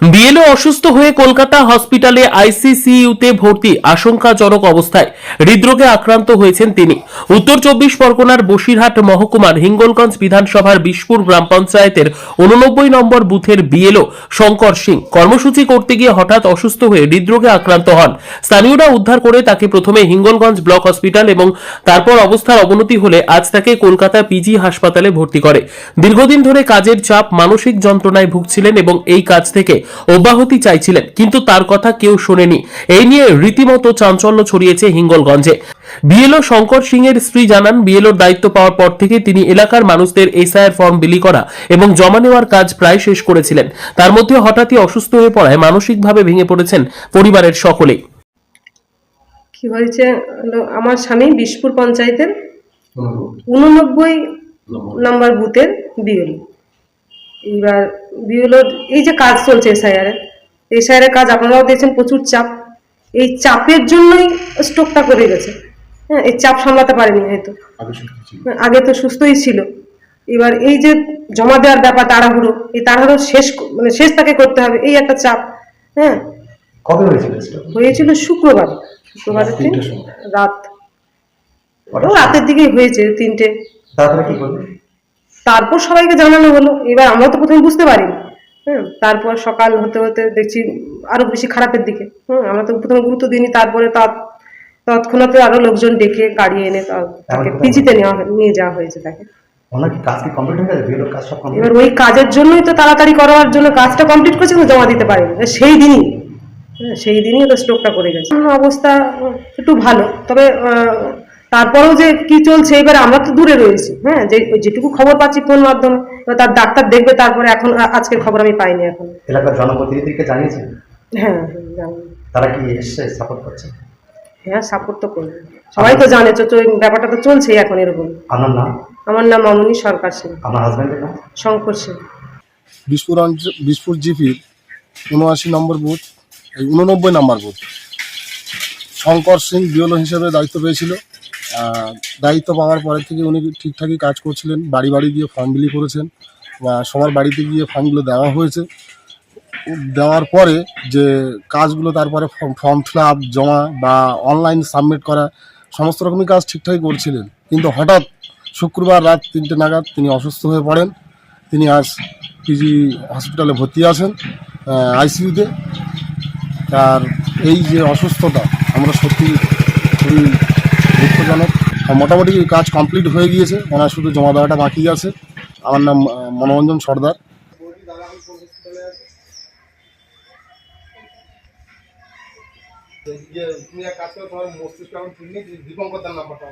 BLO অসুস্থ হয়ে কলকাতা হসপিটালে আইসিসিইউতে ভর্তি আশঙ্কাজনক অবস্থায় হৃদরোগে আক্রান্ত হয়েছেন তিনি। উত্তর চব্বিশ পরগনার বসিরহাট মহকুমার হিঙ্গলগঞ্জ বিধানসভার বিশপুর গ্রাম পঞ্চায়েতের উননব্বই নম্বর বুথের বিএলও শঙ্কর সিং কর্মসূচি করতে গিয়ে হঠাৎ অসুস্থ হয়ে হৃদরোগে আক্রান্ত হন। স্থানীয়রা উদ্ধার করে তাকে প্রথমে হিঙ্গলগঞ্জ ব্লক হসপিটাল এবং তারপর অবস্থার অবনতি হলে আজ তাকে কলকাতা পিজি হাসপাতালে ভর্তি করে। দীর্ঘদিন ধরে কাজের চাপ, মানসিক যন্ত্রণায় ভুগছিলেন এবং এই কাজ থেকে অব্যাহতি চাইছিলেন কিন্তু তার কথা কেউ শোনেনি। এই নিয়ে রীতিমতো চাঞ্চল্য ছড়িয়েছে হিঙ্গলগঞ্জে। বিএলও শঙ্কর সিং এর স্ত্রী জানান বিএলওর দায়িত্ব পাওয়ার পর থেকে তিনি এলাকার মানুষদের এসআইআর ফর্ম বিলি করা এবং জমা নেওয়ার কাজ প্রায় শেষ করেছিলেন। তার মধ্যে হঠাৎই অসুস্থ হয়ে পড়ায় মানসিকভাবে ভেঙে পড়েছেন পরিবারের সকলেই কি হয়েছে? আমার স্বামী বিশপুর পঞ্চায়েতের উননব্বই নাম্বার বুথের বিএল এবার বিএলওর এই যে কাজ চলছে এসআইআর এসআইআর কাজ আপনারাও দেখছেন প্রচুর চাপ। এই চাপের জন্যই স্ট্রোকটা করে গেছে। হ্যাঁ এই চাপ সামলাতে পারেনি হয়তো। হ্যাঁ, আগে তো সুস্থই ছিল। এবার এই যে জমা দেওয়ার ব্যাপার তাড়াহুড়ো এই তাড়াহুড়ো শেষ মানে শেষ তাকে করতে হবে এই একটা চাপ। হ্যাঁ। কবে হয়েছিল? হয়েছিল শুক্রবার। শুক্রবারের দিন রাত? রাতের দিকেই হয়েছে তিনটে। তারপরে কি করবে তারপর সবাইকে জানানো হলো। এবার আমরা তো প্রথমে বুঝতে পারিনি। হ্যাঁ তারপর সকাল হতে হতে দেখছি আরও বেশি খারাপের দিকে। হ্যাঁ আমরা তো প্রথমে গুরুত্ব দিইনি তারপরে তৎ- তৎক্ষণাৎ আরও লোকজন ডেকে গাড়ি এনে তা- তাকে পিজিতে নেওয়া নিয়ে যাওয়া হয়েছে তাকে। এবার ওই কাজের জন্যই তো তাড়াতাড়ি করার জন্য কাজটা কমপ্লিট করছে কিন্তু জমা দিতে পারেনি। সেই দিনই হ্যাঁ, সেই দিনই তো স্ট্রোকটা করে গেছে। অবস্থা একটু ভালো তবে তারপরেও যে কি চলছে এবার আমরা তো দূরে রয়েছি হ্যাঁ? যে যেটুকু খবর পাচ্ছি ফোন মাধ্যমে এবার তার ডাক্তার দেখবে তারপরে এখন আজকের খবর আমি পাইনি এখন। এলাকার জনপ্রতিনিধিকে জানিয়েছেন? হ্যাঁ হ্যাঁ, তারা কি এসছে সাপোর্ট করছে? হ্যাঁ সাপোর্ট তো করবে। সবাই তো জানে ব্যাপারটা তো চলছেই এখন এরকম। আপনার নাম? আমার নাম মামনি সরকার সিং। আপনার হাজব্যান্ডের নাম? শঙ্কর সিং। বিশপুর অঞ্চল বিশপুর জিপির উনআশি নম্বর বুথ এই উননব্বই number booth. Shankar Singh BLO হিসেবে দায়িত্ব পেয়েছিল। দায়িত্ব পাওয়ার পরে থেকে উনি ঠিকঠাকই কাজ করছিলেন, বাড়ি বাড়ি গিয়ে ফর্ম বিলি করেছেন। সবার বাড়িতে গিয়ে ফর্মগুলো দেওয়া হয়েছে। দেওয়ার পরে যে কাজগুলো তারপরে ফর্ম ফিল আপ জমা বা অনলাইন সাবমিট করা, সমস্ত রকমই কাজ ঠিকঠাকই করছিলেন। কিন্তু হঠাৎ শুক্রবার রাত তিনটে নাগাদ তিনি অসুস্থ হয়ে পড়েন। তিনি আজ পিজি হসপিটালে ভর্তি আছেন আইসিইউতে আর এই যে অসুস্থতা, আমরা সত্যি খুবই দুঃখজনক মোটামুটি কাজ কমপ্লিট হয়ে গিয়েছে। ওনার শুধু জমা দেওয়াটা বাকি আছে। আমার নাম মনোরঞ্জন সর্দার। তুমি কাজ করো, তোমার মস্তিষ্ক এখন ঠিক দীপঙ্কর নাম্বারটা